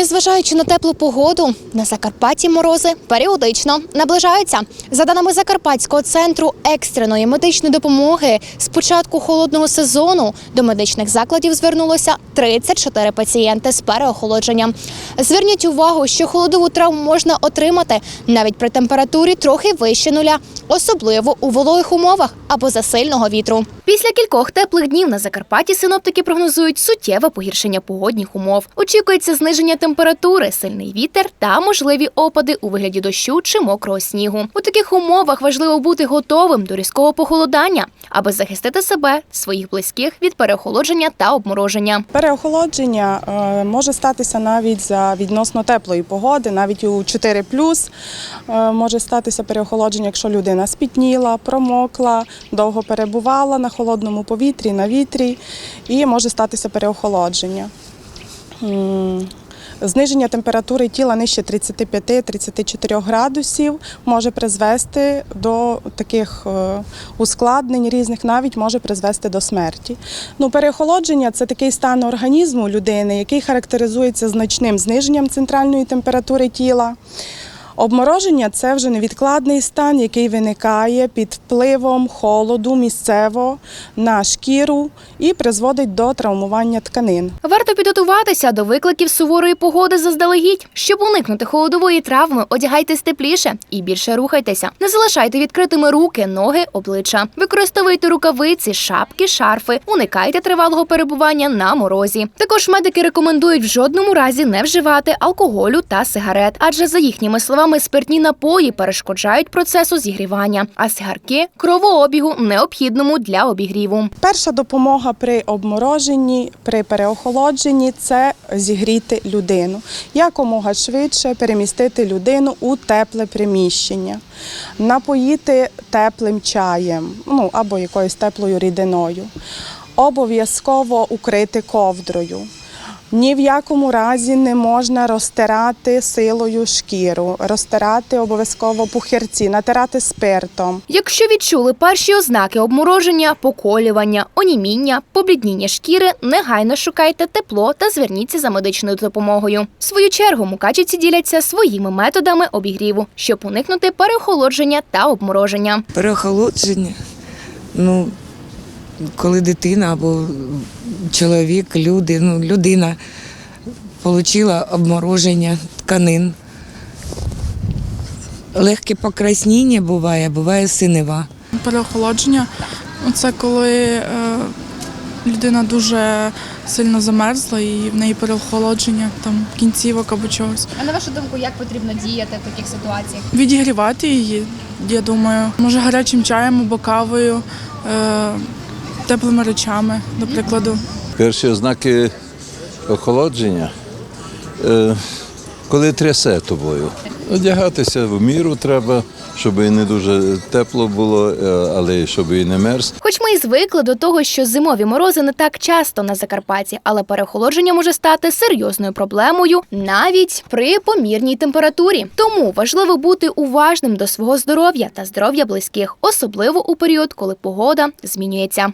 Незважаючи на теплу погоду, на Закарпатті морози періодично наближаються. За даними Закарпатського центру екстреної медичної допомоги, з початку холодного сезону до медичних закладів звернулося 34 пацієнти з переохолодженням. Зверніть увагу, що холодову травму можна отримати навіть при температурі трохи вище нуля, особливо у вологих умовах або за сильного вітру. Після кількох теплих днів на Закарпатті синоптики прогнозують суттєве погіршення погодних умов. Очікується зниження температури, сильний вітер та можливі опади у вигляді дощу чи мокрого снігу. У таких умовах важливо бути готовим до різкого похолодання, аби захистити себе, своїх близьких від переохолодження та обмороження. Переохолодження е, може статися навіть за відносно теплої погоди, навіть у 4 е, може статися переохолодження, якщо людина спітніла, промокла, довго перебувала на холодному повітрі, на вітрі, і може статися переохолодження. Зниження температури тіла нижче 35-34 градусів може призвести до таких е, ускладнень різних, навіть може призвести до смерті. Ну, переохолодження це такий стан організму людини, який характеризується значним зниженням центральної температури тіла. Обмороження це вже невідкладний стан, який виникає під впливом холоду місцево на шкіру і призводить до травмування тканин. Варто підготуватися до викликів суворої погоди заздалегідь. Щоб уникнути холодової травми, одягайтесь тепліше і більше рухайтеся. Не залишайте відкритими руки, ноги, обличчя. Використовуйте рукавиці, шапки, шарфи. Уникайте тривалого перебування на морозі. Також медики рекомендують в жодному разі не вживати алкоголю та сигарет, адже за їхніми словами спиртні напої перешкоджають процесу зігрівання, а сигарки кровообігу необхідному для обігріву. Перша допомога при обмороженні, при переохолодженні це зігріти людину. Якомога швидше перемістити людину у тепле приміщення, напоїти теплим чаєм ну, або якоюсь теплою рідиною. Обов'язково укрити ковдрою. Ні в якому разі не можна розтирати силою шкіру, розтирати обов'язково пухирці, натирати спиртом. Якщо відчули перші ознаки обмороження, поколювання, оніміння, поблідніння шкіри, негайно шукайте тепло та зверніться за медичною допомогою. В свою чергу мукачівці діляться своїми методами обігріву, щоб уникнути переохолодження та обмороження. Переохолодження. Ну, коли дитина або чоловік, люди, ну, людина отримала обмороження тканин. Легке покраснення буває, буває синева. Переохолодження це коли е, людина дуже сильно замерзла і в неї переохолодження там кінцівок або чогось. А на вашу думку, як потрібно діяти в таких ситуаціях? Відігрівати її, я думаю, може гарячим чаєм або кавою, е, теплими речами, до прикладу. Перші ознаки охолодження, е, коли трясе тобою. Одягатися в міру треба, щоб і не дуже тепло було, е, але щоб і не мерз. Хоч ми і звикли до того, що зимові морози не так часто на Закарпатті, але переохолодження може стати серйозною проблемою навіть при помірній температурі. Тому важливо бути уважним до свого здоров'я та здоров'я близьких, особливо у період, коли погода змінюється.